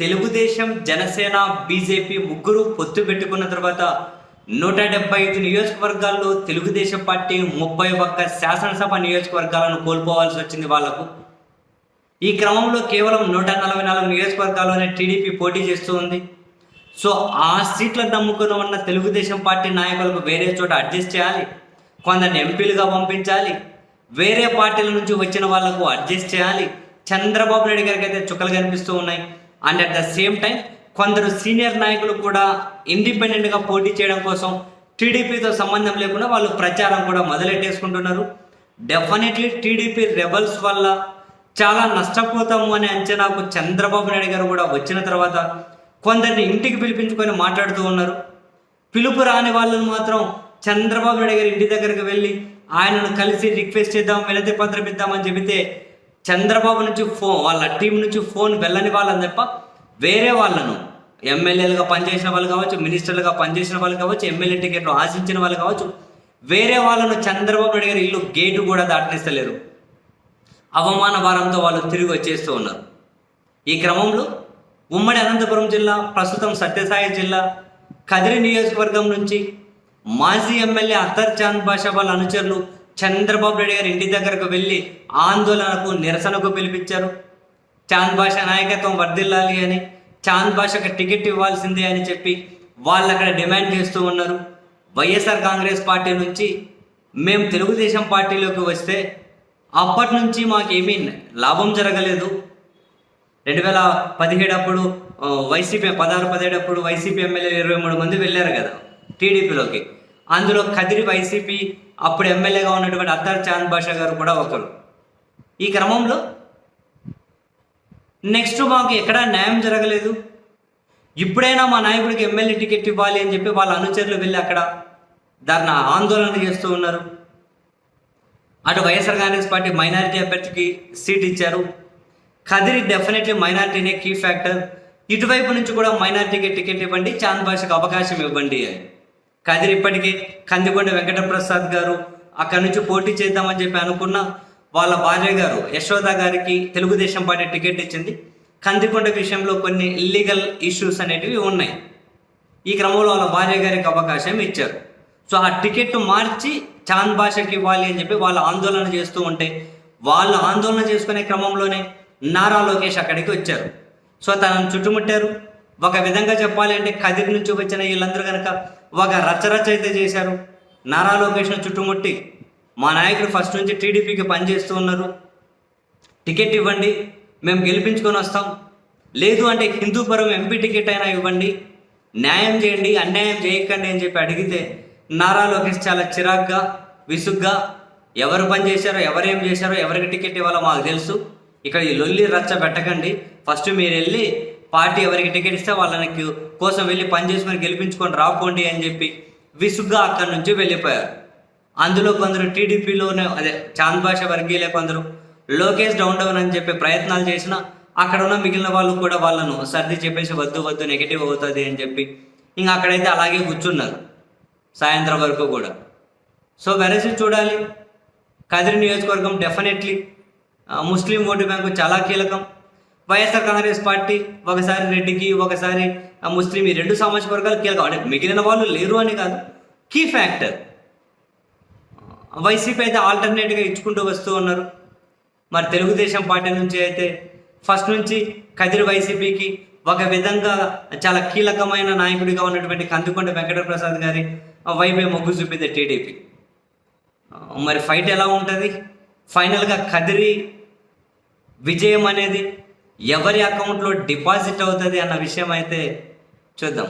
Telugu Desam Janasena BJP ముగ్గురు పొత్తు పెట్టుకున్న తర్వాత నూట డెబ్బై ఐదు నియోజకవర్గాల్లో తెలుగుదేశం పార్టీ ముప్పై ఒక్క శాసనసభ నియోజకవర్గాలను కోల్పోవాల్సి వచ్చింది వాళ్ళకు. ఈ క్రమంలో కేవలం నూట నలభై నాలుగు నియోజకవర్గాల్లోనే టీడీపీ పోటీ చేస్తూ ఉంది. సో ఆ సీట్లను నమ్ముకుని ఉన్న తెలుగుదేశం పార్టీ నాయకులకు వేరే చోట అడ్జస్ట్ చేయాలి కొందరిని ఎంపీలుగా పంపించాలి వేరే పార్టీల నుంచి వచ్చిన వాళ్ళకు అడ్జస్ట్ చేయాలి. చంద్రబాబు నాయుడు గారికి అయితే చుక్కలు కనిపిస్తూ ఉన్నాయి. And at the same time కొందరు సీనియర్ నాయకులు కూడా ఇండిపెండెంట్గా పోటీ చేయడం కోసం టీడీపీతో సంబంధం లేకుండా వాళ్ళు ప్రచారం కూడా మొదలెట్టేసుకుంటున్నారు. డెఫినెట్లీ టీడీపీ రెబల్స్ వల్ల చాలా నష్టపోతాము అనే అంచనాకు చంద్రబాబు నాయుడు గారు కూడా వచ్చిన తర్వాత కొందరిని ఇంటికి పిలిపించుకొని మాట్లాడుతూ ఉన్నారు. పిలుపు రాని వాళ్ళని మాత్రం చంద్రబాబు నాయుడు గారి ఇంటి దగ్గరికి వెళ్ళి ఆయనను కలిసి రిక్వెస్ట్ చేద్దాం వినతి పత్రం ఇద్దామని చెబితే చంద్రబాబు నుంచి ఫోన్ వాళ్ళ టీం నుంచి ఫోన్ వెళ్ళని వాళ్ళని తప్ప వేరే వాళ్ళను ఎమ్మెల్యేలుగా పనిచేసిన వాళ్ళు కావచ్చు మినిస్టర్లుగా పనిచేసిన వాళ్ళు కావచ్చు ఎమ్మెల్యే టికెట్లు ఆశించిన వాళ్ళు కావచ్చు వేరే వాళ్ళను చంద్రబాబు నాయుడు గారు ఇల్లు గేటు కూడా దాటనిస్తలేరు. అవమాన భారంతో వాళ్ళు తిరిగి వచ్చేస్తూ ఉన్నారు. ఈ క్రమంలో ఉమ్మడి అనంతపురం జిల్లా ప్రస్తుతం సత్యసాయి జిల్లా కదిరి నియోజకవర్గం నుంచి మాజీ ఎమ్మెల్యే అత్తర్ చాంద్ బాషా వాళ్ళ అనుచరులు చంద్రబాబు నాయుడు గారి ఇంటి దగ్గరకు వెళ్ళి ఆందోళనకు నిరసనకు పిలిపించారు. చాంద్ బాషా నాయకత్వం వర్ధిల్లాలి అని చాంద్ బాషాకి టికెట్ ఇవ్వాల్సిందే అని చెప్పి వాళ్ళు అక్కడ డిమాండ్ చేస్తూ ఉన్నారు. వైఎస్ఆర్ కాంగ్రెస్ పార్టీ నుంచి మేము తెలుగుదేశం పార్టీలోకి వస్తే అప్పటి నుంచి మాకేమీ లాభం జరగలేదు. రెండు వేల పదిహేడు అప్పుడు వైసీపీ పదహారు పదిహేడు అప్పుడు వైసీపీ ఎమ్మెల్యేలు ఇరవై మూడు మంది వెళ్ళారు కదా టీడీపీలోకి. అందులో కదిరి వైసీపీ అప్పుడు ఎమ్మెల్యేగా ఉన్నటువంటి అత్తర్ చాంద్ బాషా గారు కూడా ఒకరు. ఈ క్రమంలో నెక్స్ట్ మాకు ఎక్కడా న్యాయం జరగలేదు. ఇప్పుడైనా మా నాయకుడికి ఎమ్మెల్యే టికెట్ ఇవ్వాలి అని చెప్పి వాళ్ళ అనుచరులు వెళ్ళి అక్కడ దాన్ని ఆందోళన చేస్తూ ఉన్నారు. అటు వైఎస్ఆర్ కాంగ్రెస్ పార్టీ మైనారిటీ అభ్యర్థికి సీట్ ఇచ్చారు. కదిరి డెఫినెట్లీ మైనారిటీనే కీ ఫ్యాక్టర్. ఇటువైపు నుంచి కూడా మైనారిటీకి టికెట్ ఇవ్వండి చాంద్ భాషకు అవకాశం ఇవ్వండి అని. కదిరి ఇప్పటికే కందికొండ వెంకటప్రసాద్ గారు అక్కడి నుంచి పోటీ చేద్దామని చెప్పి అనుకున్న వాళ్ళ భార్య గారు యశోద గారికి తెలుగుదేశం పార్టీ టికెట్ ఇచ్చింది. కందికొండ విషయంలో కొన్ని ఇల్లీగల్ ఇష్యూస్ అనేటివి ఉన్నాయి. ఈ క్రమంలో వాళ్ళ భార్య గారికి అవకాశం ఇచ్చారు. సో ఆ టికెట్ మార్చి చాంద్ భాషకి ఇవ్వాలి అని చెప్పి వాళ్ళు ఆందోళన చేస్తూ ఉంటే వాళ్ళు ఆందోళన చేసుకునే క్రమంలోనే నారా లోకేష్ అక్కడికి వచ్చారు. సో తనను చుట్టుముట్టారు. ఒక విధంగా చెప్పాలి అంటే కదిరి నుంచి వచ్చిన వీళ్ళందరూ కనుక ఒక రచరచ అయితే చేశారు. నారా లోకేష్ను చుట్టుముట్టి మా నాయకుడు ఫస్ట్ నుంచి టీడీపీకి పనిచేస్తూ ఉన్నారు. టికెట్ ఇవ్వండి మేము గెలిపించుకొని వస్తాం. లేదు అంటే హిందూపురం ఎంపీ టికెట్ అయినా ఇవ్వండి న్యాయం చేయండి అన్యాయం చేయకండి అని చెప్పి అడిగితే నారా లోకేష్ చాలా చిరాగ్గా విసుగ్గా ఎవరు పని చేశారో ఎవరేం చేశారో ఎవరికి టికెట్ ఇవ్వాలో మాకు తెలుసు. ఇక్కడ ఈ లొల్లి రచ్చ పెట్టకండి. ఫస్ట్ మీరు వెళ్ళి పార్టీ ఎవరికి టికెట్ ఇస్తే వాళ్ళకి కోసం వెళ్ళి పని చేసుకొని గెలిపించుకొని రాపోండి అని చెప్పి విసుగ్గా అక్కడి నుంచి వెళ్ళిపోయారు. అందులో కొందరు టీడీపీలోనే అదే చాంద్ భాష వర్గీయులే కొందరు లోకేష్ డౌన్ డౌన్ అని చెప్పే ప్రయత్నాలు చేసినా అక్కడ ఉన్న మిగిలిన వాళ్ళు కూడా వాళ్ళను సర్ది చెప్పేసి వద్దు వద్దు నెగిటివ్ అవుతుంది అని చెప్పి ఇంకా అక్కడైతే అలాగే కూర్చున్నారు సాయంత్రం వరకు కూడా. సో వెరసి చూడాలి కదిరి నియోజకవర్గం డెఫినెట్లీ ముస్లిం ఓటు బ్యాంకు చాలా కీలకం. వైఎస్ఆర్ కాంగ్రెస్ పార్టీ ఒకసారి రెడ్డికి ఒకసారి ముస్లిం ఈ రెండు సామాజిక వర్గాలు కీలకం. అంటే మిగిలిన వాళ్ళు లేరు అని కాదు కీ ఫ్యాక్టర్ వైసీపీ అయితే ఆల్టర్నేట్గా ఇచ్చుకుంటూ వస్తూ ఉన్నారు. మరి తెలుగుదేశం పార్టీ నుంచి అయితే ఫస్ట్ నుంచి కదిరి వైసీపీకి ఒక విధంగా చాలా కీలకమైన నాయకుడిగా ఉన్నటువంటి కందుకొండ వెంకటప్రసాద్ గారి వైపే మొగ్గు చూపింది టీడీపీ. మరి ఫైట్ ఎలా ఉంటుంది? ఫైనల్గా కదిరి విజయం అనేది ఎవరి అకౌంట్లో డిపాజిట్ అవుతుంది అన్న విషయం అయితే చూద్దాం.